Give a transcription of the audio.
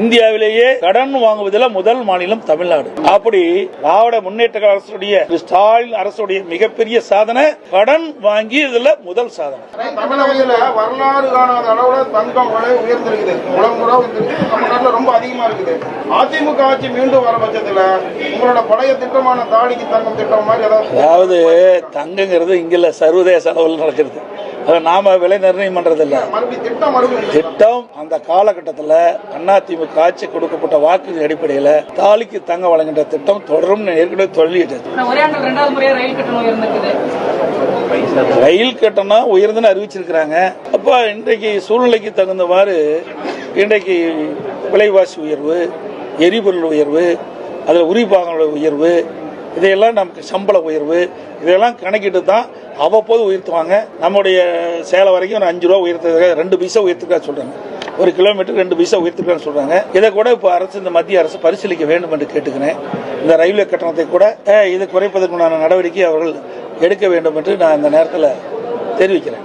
இந்தியாவிலேயே கடன் வாங்குவதில் முதல் மாநிலம் தமிழ்நாடு. அப்படி திராவிட முன்னேற்ற அரசுடைய ஸ்டாலின் அரசுடைய மிகப்பெரிய சாதனை கடன் வாங்கி இதுல முதல் சாதனை. தமிழகத்துல வரலாறு காணாத அளவுல தங்கம் விலை உயர்ந்திருக்குது. தமிழ்நாட்டுல ரொம்ப அதிகமா இருக்குது. அதிமுக ஆட்சி மீண்டும் வர பட்சத்துல உங்களோட பழைய திட்டமான தாடிக்கு தங்கம் திட்டம் மாதிரி அதாவது தங்கங்கிறது இங்கில்ல சர்வதேச அளவில் நடக்கிறது. நாம விலை நிர்ணயம் பண்றதில்ல. திட்டம் அந்த காலகட்டத்தில் அதிமுக ஆட்சி கொடுக்கப்பட்ட வாக்கு அடிப்படையில் தாலிக்கு தங்க வழங்குகின்ற திட்டம் தொடரும் ஏற்கனவே உயர்ந்திருக்குது. ரயில் கட்டணம் உயர்ந்துன்னு அறிவிச்சிருக்கிறாங்க. அப்போ இன்றைக்கு சூழ்நிலைக்கு தகுந்தவாறு இன்றைக்கு விலைவாசி உயர்வு எரிபொருள் உயர்வு அதில் உரிபாகங்களோட உயர்வு இதையெல்லாம் நமக்கு சம்பள உயர்வு இதையெல்லாம் கணக்கிட்டு தான் அவ்வப்போது உயர்த்துவாங்க. நம்முடைய சேலை வரைக்கும் ஒரு அஞ்சு ரூபா உயர்த்துறதுக்காக ரெண்டு பைசா உயர்த்துக்கா சொல்கிறாங்க ஒரு கிலோமீட்டருக்கு ரெண்டு பைசா உயர்த்துக்கான்னு சொல்றாங்க. இதை கூட இப்போ அரசு இந்த மத்திய அரசு பரிசீலிக்க வேண்டும் என்று கேட்டுக்கிறேன். இந்த ரயில்வே கட்டணத்தை கூட இதை இது குறைப்பதற்குண்டான நடவடிக்கை அவர்கள் எடுக்க வேண்டும் என்று நான் இந்த நேரத்தில் தெரிவிக்கிறேன்.